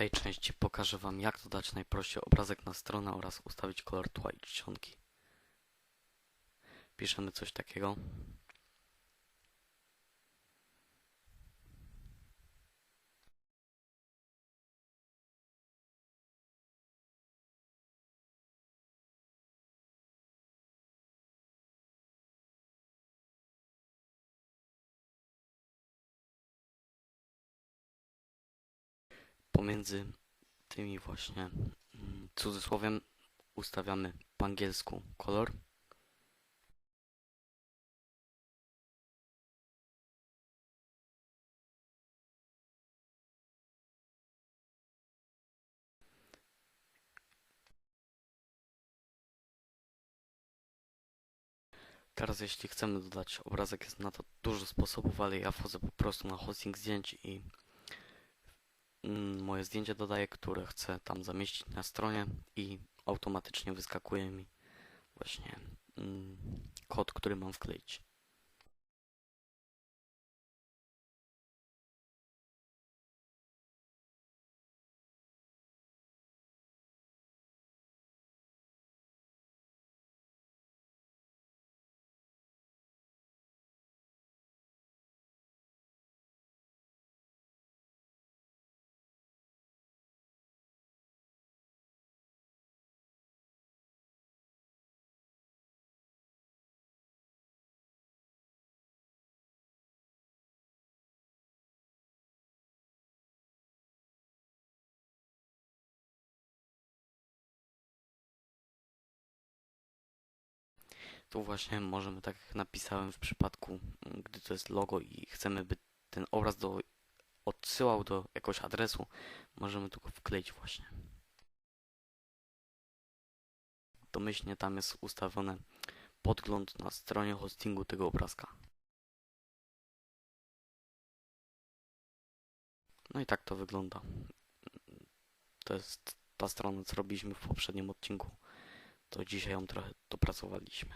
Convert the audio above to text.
tej części pokażę Wam jak dodać najprościej obrazek na stronę oraz ustawić kolor tła i czcionki. Piszemy coś takiego. Pomiędzy tymi właśnie mm, cudzysłowiem ustawiamy po angielsku kolor. Teraz jeśli chcemy dodać obrazek, jest na to dużo sposobów, ale ja wchodzę po prostu na hosting zdjęć i moje zdjęcie dodaję, które chcę tam zamieścić na stronie i automatycznie wyskakuje mi właśnie mm, kod, który mam wkleić. Tu właśnie możemy, tak jak napisałem w przypadku, mm, gdy to jest logo i chcemy, by ten obraz do, odsyłał do jakiegoś adresu, możemy tu go wkleić właśnie. Domyślnie tam jest ustawiony podgląd na stronie hostingu tego obrazka. No i tak to wygląda. To jest ta strona, co robiliśmy w poprzednim odcinku. To dzisiaj ją trochę dopracowaliśmy.